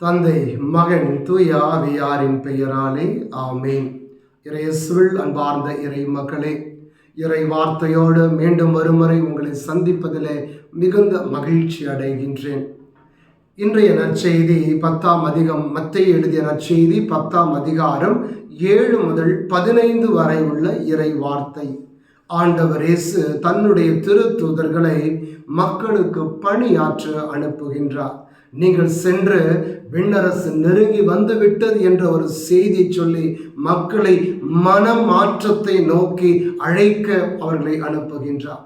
தந்தை மகன் தூய ஆவியாரின் பெயராலே ஆமேன். இறையசுவில் அன்பார்ந்த இறை மக்களே இறை வார்த்தையோடு மீண்டும் ஒருமுறை உங்களை சந்திப்பதிலே மிகுந்த மகிழ்ச்சி அடைகின்றேன். இன்றைய நற்செய்தி பத்தாம் அதிகம் மத்திய எழுதிய நற்செய்தி பத்தாம் அதிகாரம் ஏழு முதல் பதினைந்து வரை உள்ள இறை வார்த்தை ஆண்டவர் இயேசு தன்னுடைய திருத்தூதர்களை மக்களுக்கு பணியாற்ற அனுப்புகின்றார். நீங்கள் சென்று விண்ணரசு நெருங்கி வந்துவிட்டது என்ற ஒரு செய்தி சொல்லி மக்களை மனமாற்றத்தை நோக்கி அழைக்க அவர்களை அனுப்புகின்றார்.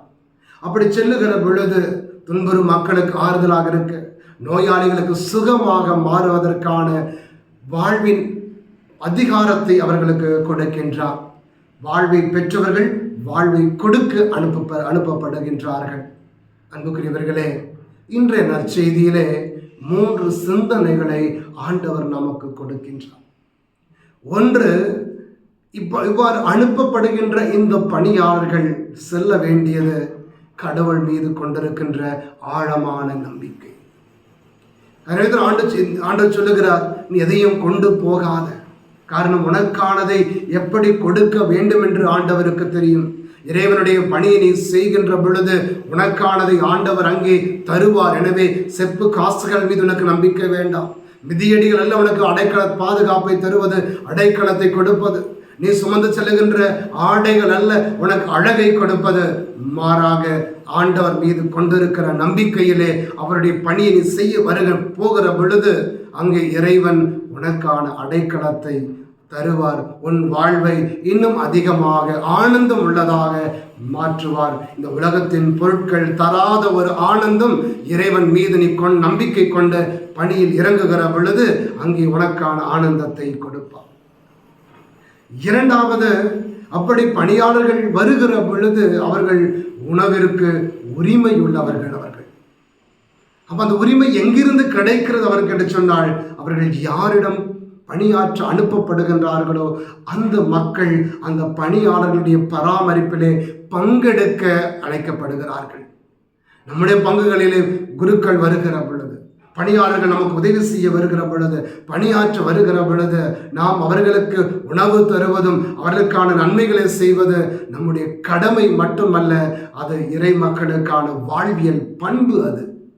அப்படி செல்லுகிற பொழுது துன்புறும் மக்களுக்கு ஆறுதலாக இருக்க நோயாளிகளுக்கு சுகமாக மாறுவதற்கான வாழ்வின் அதிகாரத்தை அவர்களுக்கு கொடுக்கின்றார். வாழ்வை பெற்றவர்கள் வாழ்வை கொடுக்க அனுப்ப அனுப்பப்படுகின்றார்கள். அன்புக்குரியவர்களே இன்றைய நற்செய்தியிலே மூன்று சிந்தனைகளை ஆண்டவர் நமக்கு கொடுக்கின்றார். ஒன்று இப்ப இவ்வாறு அனுப்பப்படுகின்ற இந்த பணியாளர்கள் செல்ல வேண்டியது கடவுள் மீது கொண்டிருக்கின்ற ஆழமான நம்பிக்கை. எனவே ஆண்டு ஆண்டு சொல்லுகிறார் நீ எதையும் கொண்டு போகாத. காரணம் உனக்கானதை எப்படி கொடுக்க வேண்டும் என்று ஆண்டவருக்கு தெரியும். இறைவனுடைய பணியை நீ செய்கின்ற பொழுது உனக்கானதை ஆண்டவர் அங்கே தருவார். எனவே செப்பு காசுகள் மீது உனக்கு நம்பிக்கை வேண்டாம். மிதியடிகள் அல்ல உனக்கு அடைக்கல பாதுகாப்பை தருவது அடைக்கலத்தை கொடுப்பது. நீ சுமந்து செல்லுகின்ற ஆடைகள் அல்ல உனக்கு அழகை கொடுப்பது. மாறாக ஆண்டவர் மீது கொண்டிருக்கிற நம்பிக்கையிலே அவருடைய பணியை நீ செய்ய வருக போகிற பொழுது அங்கே இறைவன் உனக்கான அடைக்கலத்தை தருவார். உன் வாழ்வை இன்னும் அதிகமாக ஆனந்தம் உள்ளதாக மாற்றுவார். இந்த உலகத்தின் பொருட்கள் தராத ஒரு ஆனந்தம் இறைவன் மீது நீ கொண் நம்பிக்கை கொண்ட பணியில் இறங்குகிற பொழுது அங்கே உனக்கான ஆனந்தத்தை கொடுப்பார். இரண்டாவது அப்படி பணியாளர்கள் வருகிற பொழுது அவர்கள் உணவிற்கு உரிமை உள்ளவர்கள் அவர்கள். அப்ப அந்த உரிமை எங்கிருந்து கிடைக்கிறது அவர்கிட்ட சொன்னால் அவர்கள் யாரிடம் பணியாற்ற அனுப்பப்படுகின்றார்களோ அந்த மக்கள் அந்த பணியாளர்களுடைய பராமரிப்பிலே பங்கெடுக்க அழைக்கப்படுகிறார்கள். நம்முடைய பங்குகளிலே குருக்கள் வருகிற பொழுது பணியாளர்கள் நமக்கு உதவி செய்ய வருகிற பொழுது பணியாற்ற வருகிற பொழுது நாம் அவர்களுக்கு உணவு தருவதும் அவர்களுக்கான நன்மைகளை செய்வது நம்முடைய கடமை மட்டுமல்ல அது இறை மக்களுக்கான வாழ்வியல் பண்பு அது.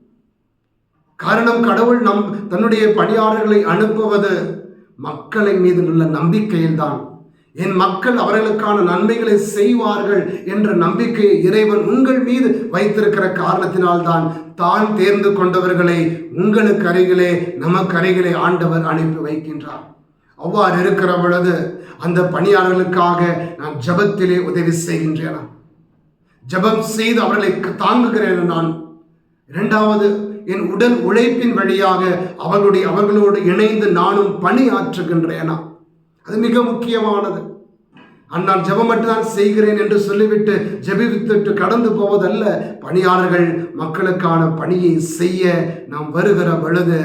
காரணம் கடவுள் நம் தன்னுடைய பணியாளர்களை அனுப்புவது மக்களை மீது உள்ள நம்பிக்கையில்தான். என் மக்கள் அவர்களுக்கான நன்மைகளை செய்வார்கள் என்ற நம்பிக்கையை இறைவன் உங்கள் மீது வைத்திருக்கிற காரணத்தினால்தான் தான் தேர்ந்து கொண்டவர்களை உங்களுக்கு அருகிலே நமக்கு அருகிலே ஆண்டவர் அனுப்பி வைக்கின்றார். அவ்வாறு இருக்கிற பொழுது அந்த பணியாளர்களுக்காக நான் ஜபத்திலே உதவி செய்கின்றேனா? ஜபம் செய்து அவர்களை தாங்குகிறேன் நான். இரண்டாவது என் உடல் உழைப்பின் வழியாக அவர்களுடைய அவர்களோடு இணைந்து நானும் பணியாற்றுகின்றேனா? அது மிக முக்கியமானது. நான் ஜெபம் மட்டும்தான் செய்கிறேன் என்று சொல்லிவிட்டு ஜெபித்துட்டு கடந்து போவதல்ல. பணியாளர்கள் மக்களுக்கான பணியை செய்ய நாம் வருகிற பொழுது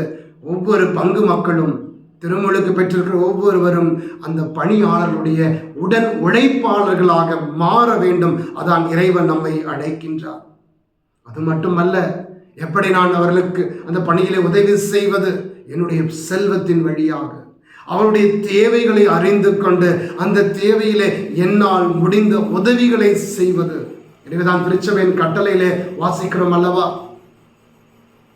ஒவ்வொரு பங்கு மக்களும் திருமுழுக்கு பெற்றிருக்கிற ஒவ்வொருவரும் அந்த பணியாளர்களுடைய உடன் உழைப்பாளர்களாக மாற வேண்டும். அதான் இறைவன் நம்மை அழைக்கின்றார். அது மட்டுமல்ல எப்படி நான் அவர்களுக்கு அந்த பணியிலே உதவி செய்வது? என்னுடைய செல்வத்தின் வழியாக. அவருடைய தேவைகளை அறிந்து கொண்டு அந்த தேவையிலே என்னால் முடிந்த உதவிகளை செய்வது. எனவேதான் திருச்சபையின் கட்டளையிலே வாசிக்கிறோம் அல்லவா?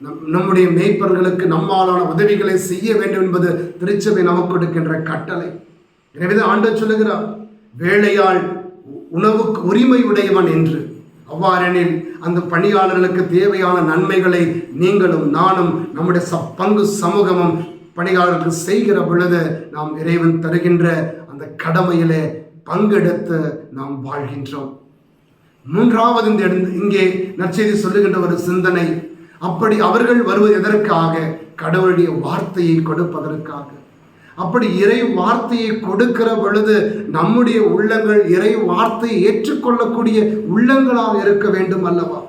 நம் நம்முடைய மேய்ப்பர்களுக்கு நம்மாலான உதவிகளை செய்ய வேண்டும் என்பது திருச்சபை நமக்கு கொடுக்கின்ற கட்டளை. எனவேதான் ஆண்ட சொல்லுகிறார் வேலையாள் உணவுக்கு உரிமை உடையவன் என்று. அவ்வாறெனில் அந்த பணியாளர்களுக்கு தேவையான நன்மைகளை நீங்களும் நானும் நம்முடைய ச பங்கு சமூகமும் பணியாளர்களுக்கு செய்கிற பொழுது நாம் இறைவன் தருகின்ற அந்த கடமையிலே பங்கெடுத்து நாம் வாழ்கின்றோம். மூன்றாவது இந்த இங்கே நற்செய்தி சொல்லுகின்ற ஒரு சிந்தனை அப்படி அவர்கள் வருவது எதற்காக? கடவுளுடைய வார்த்தையை கொடுப்பதற்காக. அப்படி இறை வார்த்தையை கொடுக்கிற பொழுது நம்முடைய உள்ளங்கள் இறை வார்த்தையை ஏற்றுக்கொள்ளக்கூடிய உள்ளங்களாக இருக்க வேண்டும் அல்லவா?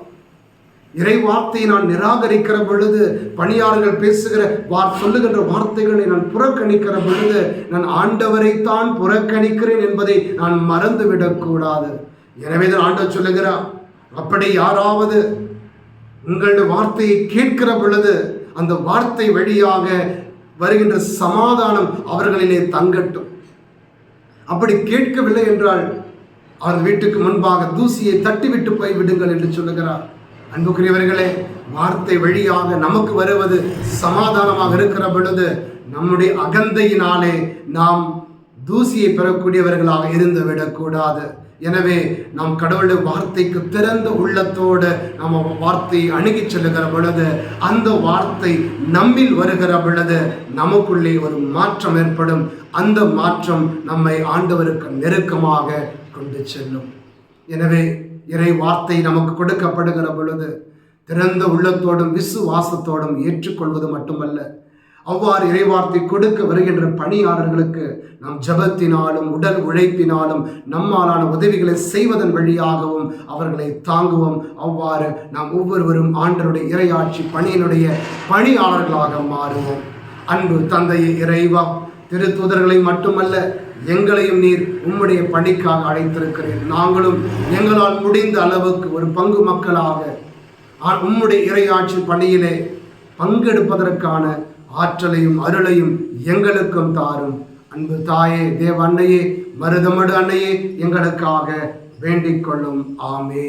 இறை வார்த்தையை நான் நிராகரிக்கிற பொழுது பணியாளர்கள் பேசுகிற வார் சொல்லுகின்ற வார்த்தைகளை நான் புறக்கணிக்கிற பொழுது நான் ஆண்டவரைத்தான் புறக்கணிக்கிறேன் என்பதை நான் மறந்துவிடக்கூடாது எனவே தான் ஆண்டவர் சொல்லுகிறார் அப்படி யாராவது உங்களுடைய வார்த்தையை கேட்கிற பொழுது அந்த வார்த்தை வழியாக வருகின்ற சமாதானம் அவர்களிலே தங்கட்டும். அப்படி கேட்கவில்லை என்றால் அவர் வீட்டுக்கு முன்பாக தூசியை தட்டிவிட்டு போய் விடுங்கள் என்று சொல்லுகிறார். அன்புக்குரியவர்களே வார்த்தை வழியாக நமக்கு வருவது சமாதானமாக இருக்கிற பொழுது நம்முடைய அகந்தையினாலே நாம் தூசியை பெறக்கூடியவர்களாக இருந்து விடக்கூடாது எனவே நாம் கடவுளுடைய வார்த்தைக்கு திறந்த உள்ளத்தோடு நம்ம வார்த்தையை அணுகி செல்லுகிற பொழுது அந்த வார்த்தை நம்மில் வருகிற பொழுது நமக்குள்ளே ஒரு மாற்றம் ஏற்படும். அந்த மாற்றம் நம்மை ஆண்டவருக்கு நெருக்கமாக கொண்டு செல்லும். எனவே இறை வார்த்தை நமக்கு கொடுக்கப்படுகிற பொழுது திறந்த உள்ளத்தோடும் விசுவாசத்தோடும் ஏற்றுக்கொள்வது மட்டுமல்ல. அவ்வாறு இறைவார்த்தை கொடுக்க வருகின்ற பணியாளர்களுக்கு நம் ஜபத்தினாலும் உடல் உழைப்பினாலும் நம்மாலான உதவிகளை செய்வதன் வழியாகவும் அவர்களை தாங்குவோம். அவ்வாறு நாம் ஒவ்வொருவரும் ஆண்டருடைய இறையாட்சி பணியினுடைய பணியாளர்களாக மாறுவோம். அன்பு தந்தையை இறைவா திருத்தூதர்களை மட்டுமல்ல எங்களையும் நீர் உம்முடைய பணிக்காக அழைத்திருக்கிறீர். நாங்களும் எங்களால் முடிந்த அளவுக்கு ஒரு பங்கு மக்களாக உம்முடைய இறையாட்சி பணியிலே பங்கெடுப்பதற்கான ஆற்றலையும் அருளையும் எங்களுக்கும் தாரும். அன்பு தாயே தேவ அன்னையே மருதமடு அன்னையே எங்களுக்காக வேண்டிக் கொள்ளும். ஆமே